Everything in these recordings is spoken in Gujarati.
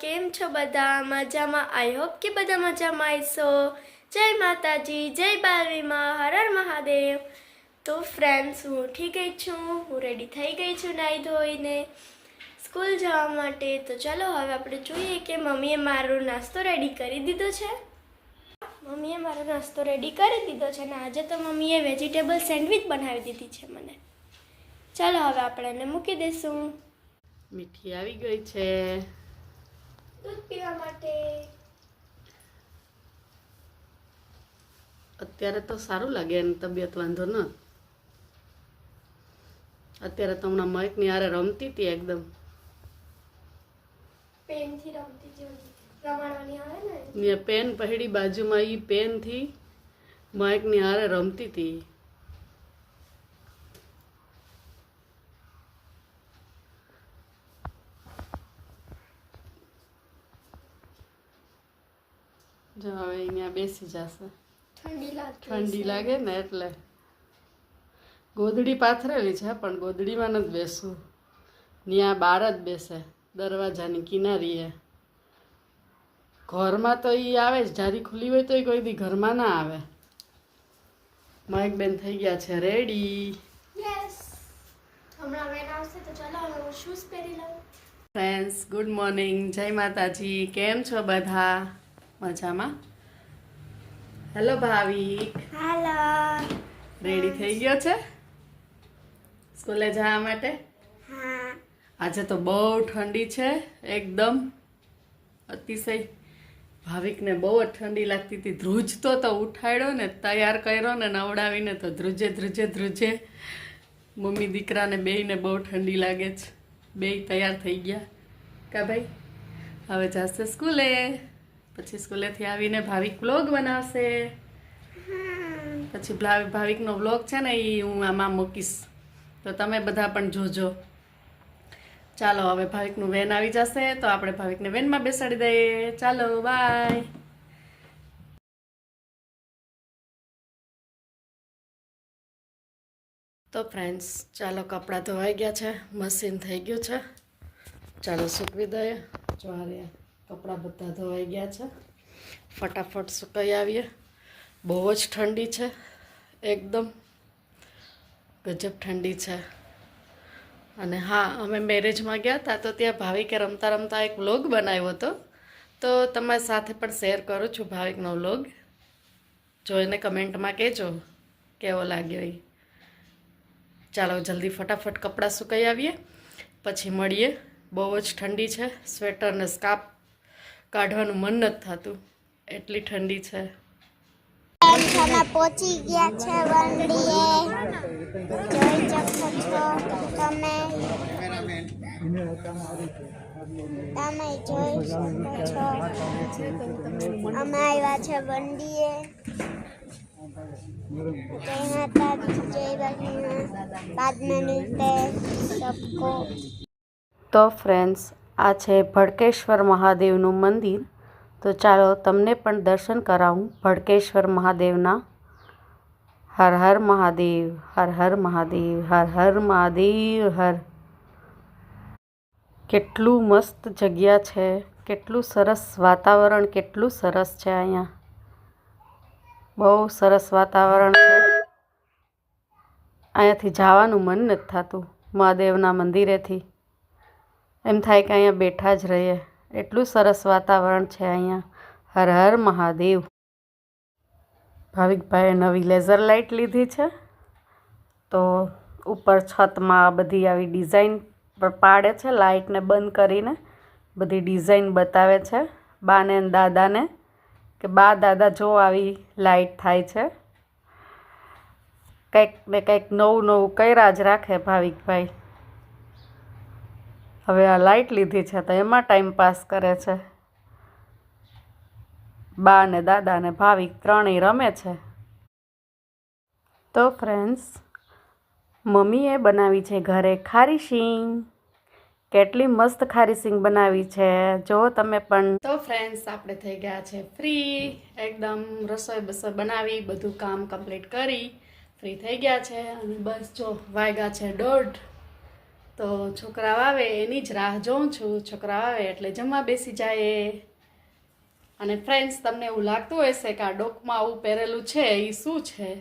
કેમ છો બધા? મજામાં? આઈ હોપ કે બધા મજામાં આવીશો જય માતાજી, જય બાલવીમાં, હર હર મહાદેવ. તો ફ્રેન્ડ્સ હું ઉઠી ગઈ છું. હું રેડી થઈ ગઈ છું નાહી ધોઈને સ્કૂલ જવા માટે. તો ચાલો હવે આપણે જોઈએ કે મમ્મીએ મારો નાસ્તો રેડી કરી દીધો છે? મમ્મીએ મારો નાસ્તો રેડી કરી દીધો છે અને આજે તો મમ્મીએ વેજીટેબલ સેન્ડવિચ બનાવી દીધી છે મને. ચાલો હવે આપણે એને મૂકી દઈશું મીઠી આવી ગઈ છે. દૂધ પીવા માટે. અત્યારે તો સારું લાગે એની તબિયત વાંધો ન. અત્યારે તો હમણાં મયકની આરે રમતી હતી એકદમ. પેનથી રમતી જેવી રમાડવાની આવે ને? પેન પહેરી બાજુમાં એ પેનથી મયકની હારે રમતી હતી. જો હવે અહીંયા બેસી જશે. ઠંડી લાગે ઠંડી લાગે ને એટલે. ગોદડી પાથરેલી છે પણ ગોદડીમાં નથી બેસવું. ત્યાં બહાર જ બેસે દરવાજાની કિનારીએ. ઘરમાં તો એ આવે જ જારી ખુલ્લી હોય તો એ કોઈ દી ઘરમાં ના આવે. મયક બેન થઈ ગયા છે રેડી. યસ હમણાં વેન આવશે તો ચાલો હું શૂઝ પહેરી લઉં. ફ્રેન્ડ્સ ગુડ મોર્નિંગ જય માતાજી. કેમ છો બધા? મજામાં? હેલો ભાવિક. હેલો રેડી થઈ ગયો છે? સ્કૂલે જવા માટે? આજે તો બહુ ઠંડી છે એકદમ. અતિશય. ભાવિકને બહુ જ ઠંડી લાગતી હતી. ધ્રુજતો તો ઉઠાડ્યો ને તૈયાર કર્યો ને નવડાવીને તો ધ્રુજે ધ્રુજે ધ્રુજે. મમ્મી દીકરાને બેયને બહુ ઠંડી લાગે છે. બેય તૈયાર થઈ ગયા. કા ભાઈ? હવે જશે સ્કૂલે. પછી સ્કૂલેથી આવીને ભાવિક વ્લોગ બનાવશે. પછી ભાવિકનો વ્લોગ છે ને એ હું આમાં મૂકીશ. તો તમે બધા પણ જોજો. ચાલો હવે ભાવિકનું વેન આવી જશે તો આપણે ભાવિકને વેનમાં બેસાડી દઈએ. ચાલો બાય તો ફ્રેન્ડ્સ ચાલો કપડાં ધોવાઈ ગયા છે. મશીન થઈ ગયું છે. ચાલો સૂકવી દઈએ. જો આ રહ્યા. કપડાં બધા ધોવાઈ ગયા છે. ફટાફટ સુકાઈ આવીએ. બહુ જ ઠંડી છે, એકદમ. ગજબ ઠંડી છે. અને હા, અમે મેરેજમાં ગયા હતા તો ત્યાં ભાવિકે રમતા રમતા એક વ્લોગ બનાવ્યો હતો. તો તમારી સાથે પણ શેર કરું છું ભાવિકનો વ્લોગ. જોઈને કમેન્ટમાં કહેજો, કેવો લાગ્યો એ ચાલો, જલ્દી ફટાફટ કપડાં સુકાઈ આવીએ. પછી મળીએ. બહુ જ ઠંડી છે, સ્વેટર ને સ્કાર્ફ કાઢવાનું મન નથી થતું. એટલી ઠંડી છે. પહોંચી ગયા છે વંડીએ જોઈ શકો તમે. તમે જોઈ શકો છો. અમે આવ્યા છે વંડીએ જય માતાજી જય બાજના બાદમાં તો ફ્રેન્ડ્સ આ છે ભડકેશ્વર મહાદેવનું મંદિર. તો ચાલો તમને પણ દર્શન કરાવું ભડકેશ્વર મહાદેવના. હર હર મહાદેવ, હર હર મહાદેવ, હર હર મહાદેવ, હર. કેટલું મસ્ત જગ્યા છે, કેટલું સરસ વાતાવરણ, કેટલું સરસ છે અહીંયા. બહુ સરસ વાતાવરણ છે. અહીંયાથી જવાનું મન નથી થતું મહાદેવના મંદિરેથી. એમ થાય કે અહીંયા બેઠા જ રહીએ. એટલું સરસ વાતાવરણ છે અહીંયા. હર હર મહાદેવ. ભાવિકભાઈએ નવી લેઝર લાઇટ લીધી છે. તો ઉપર છતમાં બધી આવી ડિઝાઇન પાડે છે, લાઇટને બંધ કરીને. બધી ડિઝાઇન બતાવે છે બાને દાદાને કે બા, દાદા, જો આવી લાઇટ થાય છે. કંઈક ને કંઈક નવું નવું કર્યા જ રાખે ભાવિકભાઈ. હવે આ લાઇટ લીધી છે તો એમાં ટાઈમ પાસ કરે છે. બા ને દાદા ને ભાવિક ત્રણેય રમે છે. તો ફ્રેન્ડ્સ મમ્મીએ બનાવી છે ઘરે ખારી શીંગ. કેટલી મસ્ત ખારી સિંગ બનાવી છે, જો તમે પણ. તો ફ્રેન્ડ્સ આપણે થઈ ગયા છે ફ્રી એકદમ રસોઈ બસોઈ બનાવી, બધું કામ કમ્પ્લીટ કરી. ફ્રી થઈ ગયા છે. અને બસ જો વાગ્યા છે દોઢ. તો છોકરાઓ આવે, એની જ રાહ જોઉં છું. છોકરાઓ આવે એટલે જમવા બેસી જાય. અને ફ્રેન્ડ્સ તમને એવું લાગતું હશે કે આ ડોકમાં આવું પહેરેલું છે એ શું છે?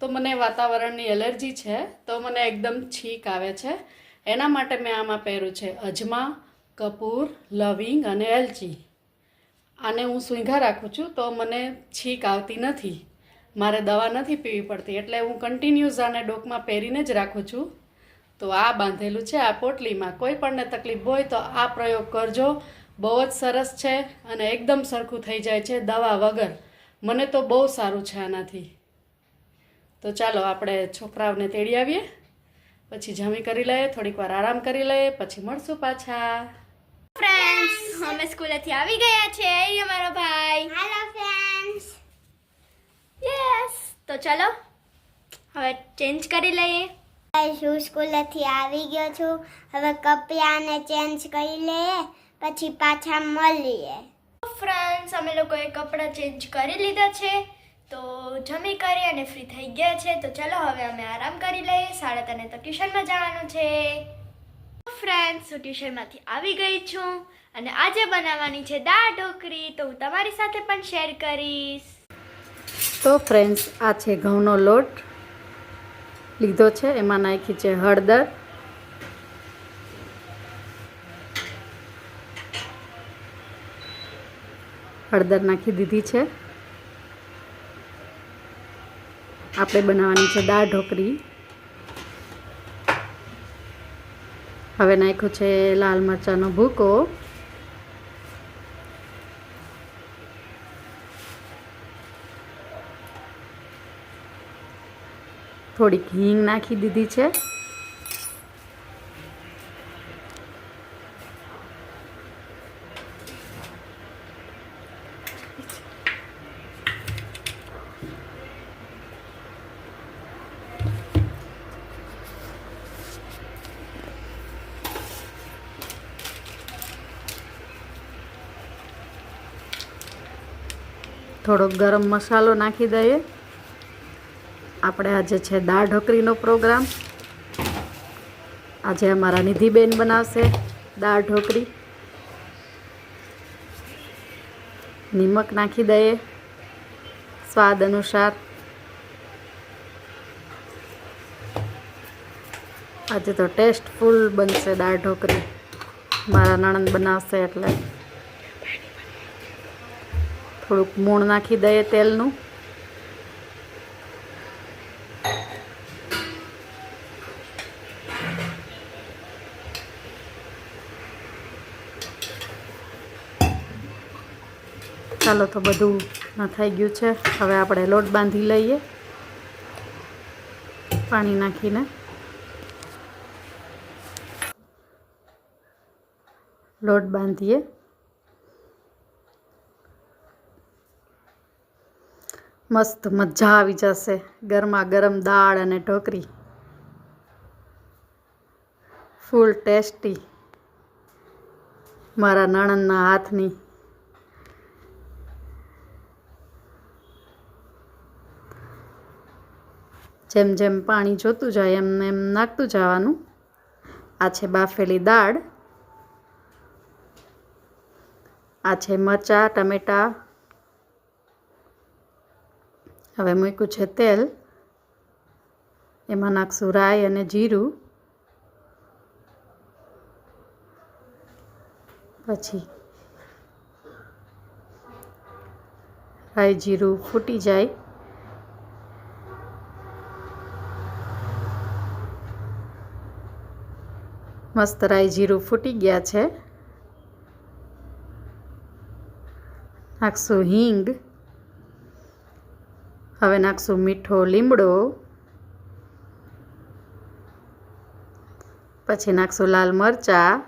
તો મને વાતાવરણની એલર્જી છે, તો મને એકદમ છીક આવે છે. એના માટે મેં આમાં પહેર્યું છે અજમા, કપૂર, લવિંગ અને એલચી. આને હું સૂંઘા રાખું છું, તો મને છીક આવતી નથી. મારે દવા નથી પીવી પડતી, એટલે હું કન્ટિન્યુઝ આને ડોકમાં પહેરીને જ રાખું છું. તો આ બાંધેલું છે આ પોટલીમાં. કોઈ પણને તકલીફ હોય તો આ પ્રયોગ કરજો. બહુ જ સરસ છે અને એકદમ સરખું થઈ જાય છે દવા વગર. મને તો બહુ સારું છે આનાથી. તો ચાલો આપણે છોકરાઓને તેડી આવીએ. પછી જમી કરી લઈએ થોડીક વાર આરામ કરી લઈએ પછી મળશું પાછા. ફ્રેન્ડ્સ અમે સ્કૂલેથી આવી ગયા છે. એ અમારો ભાઈ. હેલો ફ્રેન્ડ્સ યસ તો ચાલો હવે ચેન્જ કરી લઈએ. હું સ્કૂલેથી આવી ગયો છું? હવે કપડાને ચેન્જ કરી લઈએ પછી પાછા મળીએ. ફ્રેન્ડ્સ અમે લોકોએ કપડાં ચેન્જ કરી લીધા છે. તો જમી કરી અને ફ્રી થઈ ગયા છે. તો ચલો હવે અમે આરામ કરી લઈએ. સાડા તને તો ટ્યુશનમાં જવાનું છે. ફ્રેન્ડ્સ હું ટ્યુશનમાંથી આવી ગઈ છું અને આજે બનાવવાની છે દાળ ઢોકળી. તો હું તમારી સાથે પણ શેર કરીશ. તો ફ્રેન્ડ્સ આ છે ઘઉંનો લોટ. લીધો છે. એમાં નાખી છે હળદર. હળદર નાખી દીધી છે. આપણે બનાવવાની છે દાળ ઢોકળી. હવે નાખ્યો છે લાલ મરચાંનો ભૂકો. થોડીક હિંગ નાખી દીધી છે. થોડોક ગરમ મસાલો નાખી દઈએ. આપણે આજે છે દાળ ઢોકળીનો પ્રોગ્રામ. આજે અમારા નિધિબેન બનાવશે દાળ ઢોકળી. નિમક નાખી દઈએ સ્વાદ અનુસાર. આજે તો ટેસ્ટફુલ બનશે દાળ ઢોકળી. મારા નણંદ બનાવશે એટલે. થોડુંક મૂણ નાખી દઈએ તેલનું. ચાલો તો બધું થઈ ગયું છે. હવે આપણે લોટ બાંધી લઈએ. પાણી નાખીને. લોટ બાંધીએ. મસ્ત મજા આવી જશે. ગરમા ગરમ દાળ અને ઢોકળી. ફૂલ ટેસ્ટી. મારા નણંદના હાથની જેમ જેમ પાણી જોતું જાય એમ એમ નાખતું જવાનું. આ છે બાફેલી દાળ. આ છે મરચાં, ટમેટાં. હવે મૂક્યું છે તેલ. એમાં નાખશું રાઈ અને જીરું. પછી રાઈ, જીરું ફૂટી જાય. મસ્ત રાઈ જીરું ફૂટી ગયા છે. નાખશું હિંગ. હવે નાખશું મીઠો લીમડો. પછી નાખશું લાલ મરચાં.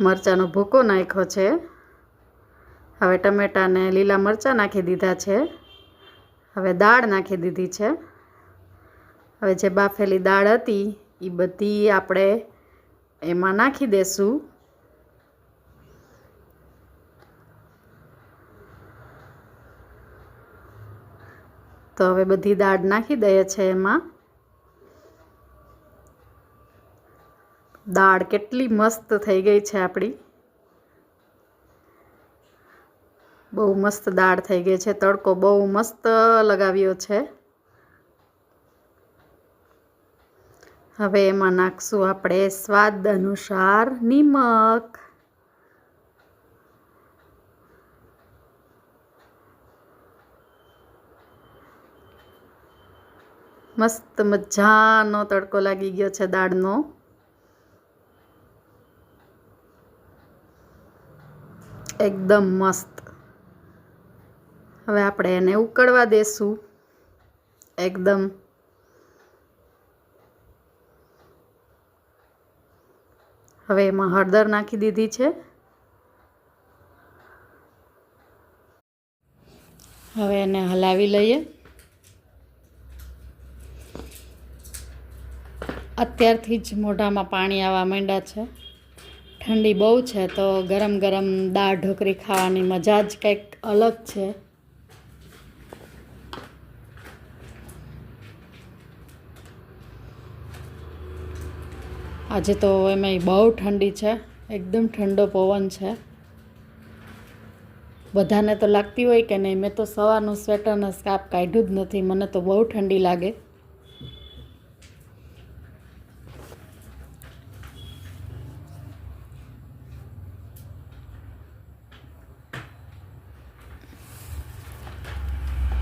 મરચાંનો ભૂકો નાખ્યો છે. હવે ટમેટાને લીલા મરચાં નાખી દીધા છે. હવે દાળ નાખી દીધી છે. હવે જે બાફેલી દાળ હતી એ બધી આપણે એમાં નાખી દેશું. તો હવે બધી દાળ નાખી દઈએ છે એમાં. દાળ કેટલી મસ્ત થઈ ગઈ છે આપણી. બહુ મસ્ત દાળ થઈ ગઈ છે. તડકો બહુ મસ્ત લગાવ્યો છે. હવે એમાં નાખશું આપણે સ્વાદ અનુસાર નિમક. મસ્ત મજાનો તડકો લાગી ગયો છે દાળનો. એકદમ મસ્ત. હવે આપણે એને ઉકળવા દેશું. એકદમ હવે એમાં હળદર નાખી દીધી છે. હવે એને હલાવી લઈએ. અત્યારથી જ મોઢામાં પાણી આવવા માંડ્યા છે. ઠંડી બહુ છે તો ગરમ ગરમ દાળ ઢોકળી ખાવાની મજા જ કંઈક અલગ છે. આજે તો એમાંય બહુ ઠંડી છે. એકદમ ઠંડો પવન છે. બધાને તો લાગતી હોય કે નહીં, મેં તો સવારનું સ્વેટર સ્કાપ કાઢ્યું જ નથી. મને તો બહુ ઠંડી લાગે.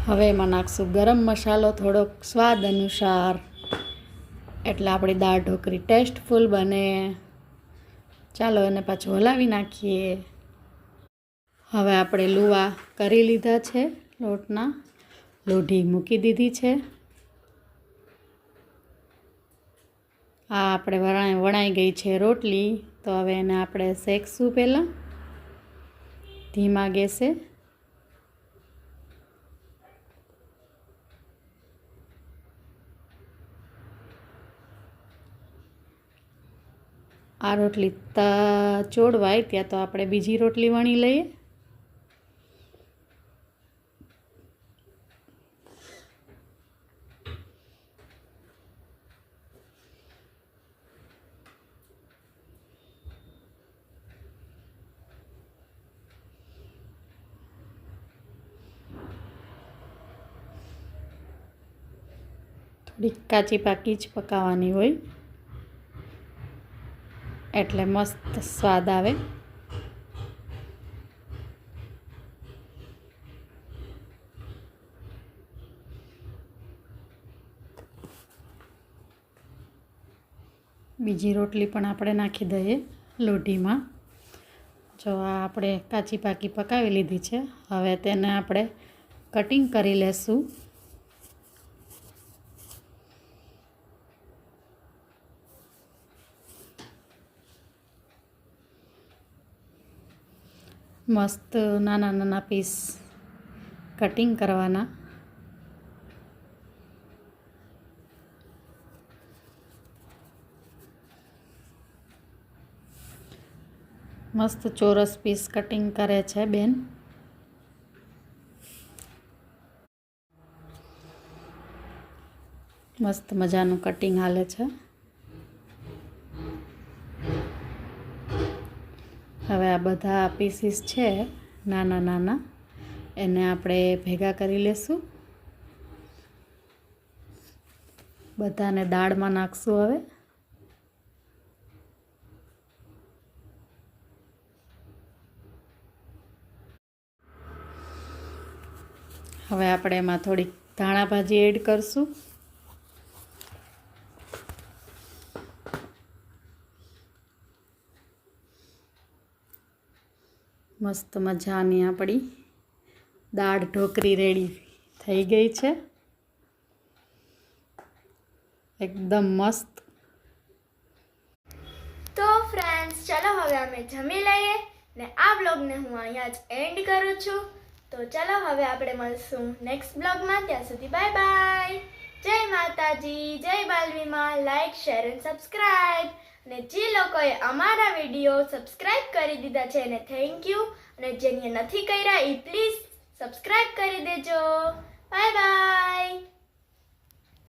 હવે એમાં નાખશું ગરમ મસાલો, થોડોક સ્વાદ અનુસાર. એટલે આપણી દાળ ઢોકળી ટેસ્ટફુલ બને. ચાલો એને પાછું હલાવી નાખીએ. હવે આપણે લુવા કરી લીધા છે લોટના. લોઢી મૂકી દીધી છે. આ આપણે વણાઈ વણાઈ ગઈ છે રોટલી. તો હવે એને આપણે શેકશું પહેલાં. ધીમા ગેસે. આ રોટલી તા ચોડવાય ત્યાં તો આપણે બીજી રોટલી વણી લઈએ. થોડીક કાચી પાકી જ પકાવવાની હોય. એટલે મસ્ત સ્વાદ આવે. બીજી રોટલી પણ આપણે નાખી દઈએ લોઢીમાં. જો આ આપણે કાચી પાકી પકાવી લીધી છે, હવે તેને આપણે કટિંગ કરી લેશું. મસ્ત નાના નાના પીસ કટિંગ કરવાના. મસ્ત ચોરસ પીસ કટિંગ કરે છે બેન. મસ્ત મજાનું કટિંગ હાલે છે. હવે આ બધા પીસીસ છે, નાના નાના, એને આપણે ભેગા કરી લેશું. બધાને દાળમાં નાખશું હવે. હવે આપણે એમાં થોડીક ધાણા ભાજી એડ કરશું. મસ્ત મજાની આપણી દાળ ઢોકળી રેડી થઈ ગઈ છે. એકદમ મસ્ત. તો ફ્રેન્ડ્સ ચલો હવે અમે જમી લઈએ ને આ બ્લોગને હું અહીંયા જ એન્ડ કરું છું. તો ચલો હવે આપણે મળશું નેક્સ્ટ બ્લોગમાં ત્યાં સુધી બાય બાય જય માતાજી, જય બાલવીમાં. લાઈક શેર એન્ડ સબસ્ક્રાઈબ અને જે લોકોએ અમારા વીડિયો સબસ્ક્રાઇબ કરી દીધા છે એને થેન્ક યુ અને જેને નથી કર્યા એ પ્લીઝ સબસ્ક્રાઇબ કરી દેજો. Bye bye